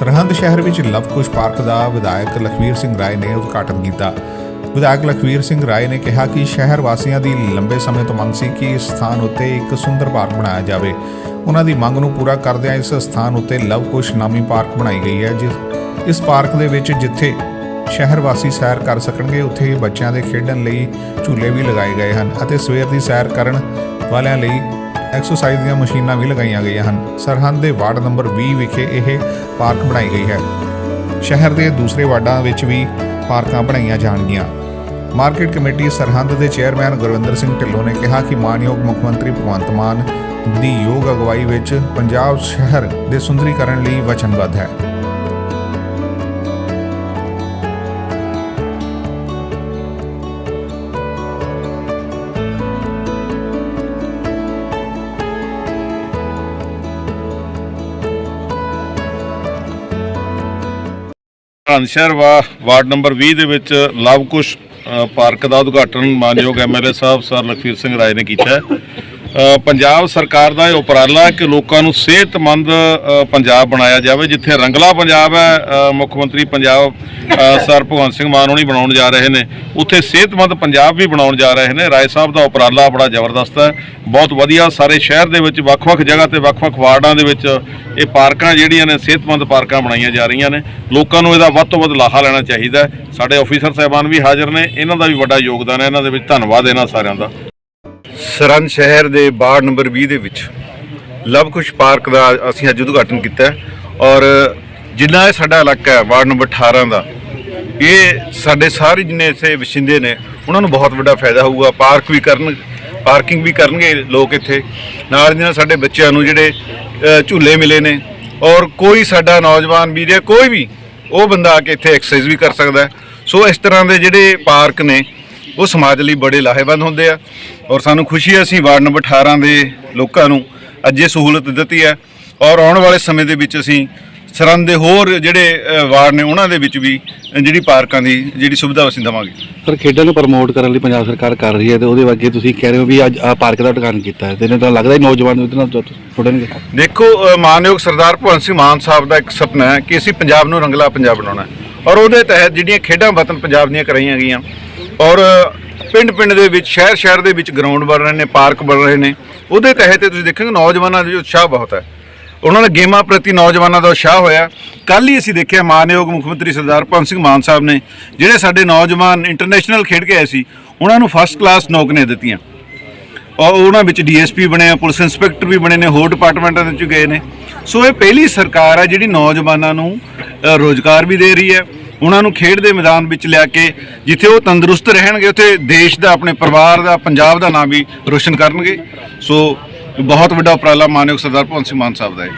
ਸਰਹੰਦ ਸ਼ਹਿਰ ਵਿੱਚ ਲਵਕੁਸ਼ ਪਾਰਕ ਦਾ ਵਿਧਾਇਕ ਲਖਵੀਰ ਸਿੰਘ ਰਾਏ ਨੇ ਉਦਘਾਟਨ ਕੀਤਾ। ਵਿਧਾਇਕ ਲਖਵੀਰ ਸਿੰਘ ਰਾਏ ਨੇ ਕਿਹਾ ਕਿ ਸ਼ਹਿਰ ਵਾਸੀਆਂ ਦੀ ਲੰਬੇ ਸਮੇਂ ਤੋਂ ਮੰਗ ਸੀ ਕਿ ਇਸ ਸਥਾਨ ਉੱਤੇ ਇੱਕ ਸੁੰਦਰ ਪਾਰਕ ਬਣਾਇਆ ਜਾਵੇ। ਉਹਨਾਂ ਦੀ ਮੰਗ ਨੂੰ ਪੂਰਾ ਕਰਦਿਆਂ ਇਸ ਸਥਾਨ ਉੱਤੇ ਲਵਕੁਸ਼ ਨਾਮੀ ਪਾਰਕ ਬਣਾਈ ਗਈ ਹੈ, ਜਿਸ ਇਸ ਪਾਰਕ ਦੇ ਵਿੱਚ ਜਿੱਥੇ ਸ਼ਹਿਰ ਵਾਸੀ ਸੈਰ ਕਰ ਸਕਣਗੇ, ਉੱਥੇ ਬੱਚਿਆਂ ਦੇ ਖੇਡਣ ਲਈ ਝੂਲੇ ਵੀ ਲਗਾਏ ਗਏ ਹਨ ਅਤੇ ਸਵੇਰ ਦੀ ਸੈਰ ਕਰਨ ਵਾਲਿਆਂ ਲਈ ਐਕਸਰਸਾਈਜ਼ ਦੀਆਂ ਮਸ਼ੀਨਾਂ ਵੀ ਲਗਾਈਆਂ ਗਈਆਂ ਹਨ। ਸਰਹੰਦ ਦੇ ਵਾਰਡ ਨੰਬਰ 20 ਵਿਖੇ ਇਹ ਪਾਰਕ ਬਣਾਈ ਗਈ ਹੈ। ਸ਼ਹਿਰ ਦੇ ਦੂਸਰੇ ਵਾਰਡਾਂ ਵਿੱਚ ਵੀ ਪਾਰਕਾਂ ਬਣਾਈਆਂ ਜਾਣਗੀਆਂ। ਮਾਰਕੀਟ ਕਮੇਟੀ ਸਰਹੰਦ ਦੇ ਚੇਅਰਮੈਨ ਗੁਰਵਿੰਦਰ ਸਿੰਘ ਢਿੱਲੋਂ ਨੇ ਕਿਹਾ ਕਿ ਮਾਨਯੋਗ ਮੁੱਖ ਮੰਤਰੀ ਭਗਵੰਤ ਮਾਨ ਦੀ ਯੋਗ ਅਗਵਾਈ ਵਿੱਚ ਪੰਜਾਬ ਸ਼ਹਿਰ ਦੇ ਸੁੰਦਰੀਕਰਨ ਲਈ ਵਚਨਬੱਧ ਹੈ। ਸ਼ਹਿਰ ਵਾ, ਵਾਰਡ ਨੰਬਰ 20 ਦੇ ਵਿੱਚ ਲਵ ਕੁਸ਼ ਪਾਰਕ ਦਾ ਉਦਘਾਟਨ ਮਾਨਯੋਗ ਐਮਐਲਏ ਸਾਹਿਬ, ਸਰ ਲਖਵੀਰ ਸਿੰਘ ਰਾਏ ਨੇ ਕੀਤਾ ਪੰਜਾਬ ਸਰਕਾਰ ਦਾ ਇਹ ਉਪਰਾਲਾ ਕਿ ਲੋਕਾਂ ਨੂੰ ਸਿਹਤਮੰਦ ਪੰਜਾਬ ਬਣਾਇਆ ਜਾਵੇ, ਜਿੱਥੇ ਰੰਗਲਾ ਪੰਜਾਬ ਹੈ ਮੁੱਖ ਮੰਤਰੀ ਪੰਜਾਬ ਸਰ ਭਗਵੰਤ ਸਿੰਘ ਮਾਨ ਹੋਣੀ ਬਣਾਉਣ ਜਾ ਰਹੇ ਨੇ। ਉੱਥੇ ਸਿਹਤਮੰਦ ਪੰਜਾਬ ਵੀ ਬਣਾਉਣ ਜਾ ਰਹੇ ਨੇ। ਰਾਏ ਸਾਹਿਬ ਦਾ ਉਪਰਾਲਾ ਬੜਾ ਜ਼ਬਰਦਸਤ ਹੈ। ਬਹੁਤ ਵਧੀਆ, ਸਾਰੇ ਸ਼ਹਿਰ ਦੇ ਵਿੱਚ ਵੱਖ-ਵੱਖ ਜਗ੍ਹਾ ਤੇ ਵੱਖ-ਵੱਖ ਵਾਰਡਾਂ ਦੇ ਵਿੱਚ ਇਹ ਪਾਰਕਾਂ ਜਿਹੜੀਆਂ ਨੇ, ਸਿਹਤਮੰਦ ਪਾਰਕਾਂ ਬਣਾਈਆਂ ਜਾ ਰਹੀਆਂ ਨੇ। ਲੋਕਾਂ ਨੂੰ ਇਹਦਾ ਵੱਧ ਤੋਂ ਵੱਧ ਲਾਹਾ ਲੈਣਾ ਚਾਹੀਦਾ ਸਾਡੇ ਅਫੀਸਰ ਸਾਹਿਬਾਨ ਵੀ ਹਾਜ਼ਰ ਨੇ। ਇਹਨਾਂ ਦਾ ਵੀ ਵੱਡਾ ਯੋਗਦਾਨ ਹੈ। ਇਹਨਾਂ ਦੇ ਵਿੱਚ ਧੰਨਵਾਦ ਇਹਨਾਂ ਸਾਰਿਆਂ ਦਾ। ਸਰਹੰਦ ਸ਼ਹਿਰ ਦੇ ਵਾਰਡ ਨੰਬਰ 20 ਦੇ ਵਿੱਚ ਲਵਕੁਸ਼ ਪਾਰਕ ਦਾ ਅਸੀਂ ਅੱਜ ਉਦਘਾਟਨ ਕੀਤਾ ਔਰ ਜਿੰਨਾ ਇਹ ਸਾਡਾ ਇਲਾਕਾ ਹੈ, ਵਾਰਡ ਨੰਬਰ 18 ਦਾ, ਇਹ ਸਾਡੇ ਸਾਰੇ ਜਿੰਨੇ ਇੱਥੇ ਵਸਿੰਦੇ ਨੇ, ਉਹਨਾਂ ਨੂੰ ਬਹੁਤ ਵੱਡਾ ਫਾਇਦਾ ਹੋਊਗਾ। ਪਾਰਕ ਵੀ ਕਰਨ, ਪਾਰਕਿੰਗ ਵੀ ਕਰਨਗੇ ਲੋਕ ਇੱਥੇ। ਨਾਲ ਦੀ ਨਾਲ ਸਾਡੇ ਬੱਚਿਆਂ ਨੂੰ ਜਿਹੜੇ ਝੂਲੇ ਮਿਲੇ ਨੇ ਔਰ ਕੋਈ ਸਾਡਾ ਨੌਜਵਾਨ ਵੀਰ ਹੈ ਕੋਈ ਵੀ, ਉਹ ਬੰਦਾ ਆ ਕੇ ਇੱਥੇ ਐਕਸਰਸਾਈਜ਼ ਵੀ ਕਰ ਸਕਦਾ ਸੋ ਇਸ ਤਰ੍ਹਾਂ ਦੇ ਜਿਹੜੇ ਪਾਰਕ ਨੇ ਉਹ ਸਮਾਜ ਲਈ ਬੜੇ ਲਾਹੇਵੰਦ ਹੁੰਦੇ ਆ ਔਰ ਸਾਨੂੰ ਖੁਸ਼ੀ ਹੈ ਅਸੀਂ ਵਾਰਡ ਨੰਬਰ 18 ਦੇ ਲੋਕਾਂ ਨੂੰ ਅੱਜ ਇਹ ਸਹੂਲਤ ਦਿੱਤੀ ਹੈ ਔਰ ਆਉਣ ਵਾਲੇ ਸਮੇਂ ਦੇ ਵਿੱਚ ਅਸੀਂ ਸਰਹੰਦ ਦੇ ਹੋਰ ਜਿਹੜੇ ਵਾਰਡ ਨੇ ਉਹਨਾਂ ਦੇ ਵਿੱਚ ਵੀ ਜਿਹੜੀ ਪਾਰਕਾਂ ਦੀ ਜਿਹੜੀ ਸੁਵਿਧਾ ਅਸੀਂ ਦੇਵਾਂਗੇ। ਸਰ ਖੇਡਾਂ ਨੂੰ ਪ੍ਰਮੋਟ ਕਰਨ ਲਈ ਪੰਜਾਬ ਸਰਕਾਰ ਕਰ ਰਹੀ ਹੈ ਤੇ ਉਹਦੇ ਵਾਗੇ ਤੁਸੀਂ ਕਹਿ ਰਹੇ ਹੋ ਵੀ ਅੱਜ ਆ ਪਾਰਕ ਦਾ ਉਦਘਾਟਨ ਕੀਤਾ ਹੈ ਤੇ ਇਹਨਾਂ ਤਾਂ ਲੱਗਦਾ ਹੀ ਨੌਜਵਾਨ ਉਹਦੇ ਨਾਲ ਜੁੜਨਗੇ। ਦੇਖੋ ਮਾਨਯੋਗ ਸਰਦਾਰ ਭਗਵੰਤ ਸਿੰਘ ਮਾਨ ਸਾਹਿਬ ਦਾ ਇੱਕ ਸੁਪਨਾ ਹੈ ਕਿ ਅਸੀਂ ਪੰਜਾਬ ਨੂੰ ਰੰਗਲਾ ਪੰਜਾਬ ਬਣਾਉਣਾ ਹੈ ਔਰ ਉਹਦੇ ਤਹਿਤ ਜਿਹੜੀਆਂ ਖੇਡਾਂ ਵਤਨ ਪੰਜਾਬ ਦੀਆਂ ਕਰਾਈਆਂ ਗਈਆਂ ਔਰ ਪਿੰਡ ਪਿੰਡ ਦੇ ਵਿੱਚ ਸ਼ਹਿਰ ਸ਼ਹਿਰ ਦੇ ਵਿੱਚ ਗਰਾਊਂਡ ਬਣ ਰਹੇ ਨੇ ਪਾਰਕ ਬਣ ਰਹੇ ਨੇ। ਉਹਦੇ ਤਹਿਤ ਤੁਸੀਂ ਦੇਖੋਗੇ ਨੌਜਵਾਨਾਂ ਦੇ ਉਤਸ਼ਾਹ ਬਹੁਤ ਹੈ। ਉਹਨਾਂ ਦਾ ਗੇਮਾਂ ਪ੍ਰਤੀ ਨੌਜਵਾਨਾਂ ਦਾ ਉਤਸ਼ਾਹ ਹੋਇਆ। ਕੱਲ ਹੀ ਅਸੀਂ ਦੇਖਿਆ ਮਾਨਯੋਗ ਮੁੱਖ ਮੰਤਰੀ ਸਰਦਾਰ ਭਗਵੰਤ ਸਿੰਘ ਮਾਨ ਸਾਹਿਬ ਨੇ ਜਿਹੜੇ ਸਾਡੇ ਨੌਜਵਾਨ ਇੰਟਰਨੈਸ਼ਨਲ ਖੇਡ ਕੇ ਆਏ ਸੀ ਉਹਨਾਂ ਨੂੰ ਫਸਟ ਕਲਾਸ ਨੌਕਰੀਆਂ ਦਿੱਤੀਆਂ। ਔਰ ਉਹਨਾਂ ਵਿੱਚ ਡੀਐਸਪੀ ਬਣੇ ਆ ਪੁਲਿਸ ਇੰਸਪੈਕਟਰ ਵੀ ਬਣੇ ਨੇ ਹੋਰ ਡਿਪਾਰਟਮੈਂਟਾਂ ਦੇ ਵਿੱਚ ਗਏ ਨੇ। ਸੋ ਇਹ ਪਹਿਲੀ ਸਰਕਾਰ ਹੈ ਜਿਹੜੀ ਨੌਜਵਾਨਾਂ ਨੂੰ ਅ, ਰੋਜ਼ਗਾਰ ਵੀ ਦੇ ਰਹੀ ਹੈ। ਉਹਨਾਂ ਨੂੰ ਖੇਡ ਦੇ ਮੈਦਾਨ ਵਿੱਚ ਲਿਆ ਕੇ ਜਿੱਥੇ ਉਹ ਤੰਦਰੁਸਤ ਰਹਿਣਗੇ, ਉੱਥੇ ਦੇਸ਼ ਦਾ, ਆਪਣੇ ਪਰਿਵਾਰ ਦਾ, ਪੰਜਾਬ ਦਾ ਨਾਮ ਵੀ ਰੋਸ਼ਨ ਕਰਨਗੇ। ਸੋ ਬਹੁਤ ਵੱਡਾ ਉਪਰਾਲਾ ਮਾਨਯੋਗ ਸਰਦਾਰ ਭਗਵੰਤ ਸਿੰਘ ਮਾਨ ਸਾਹਿਬ ਦਾ ਹੈ।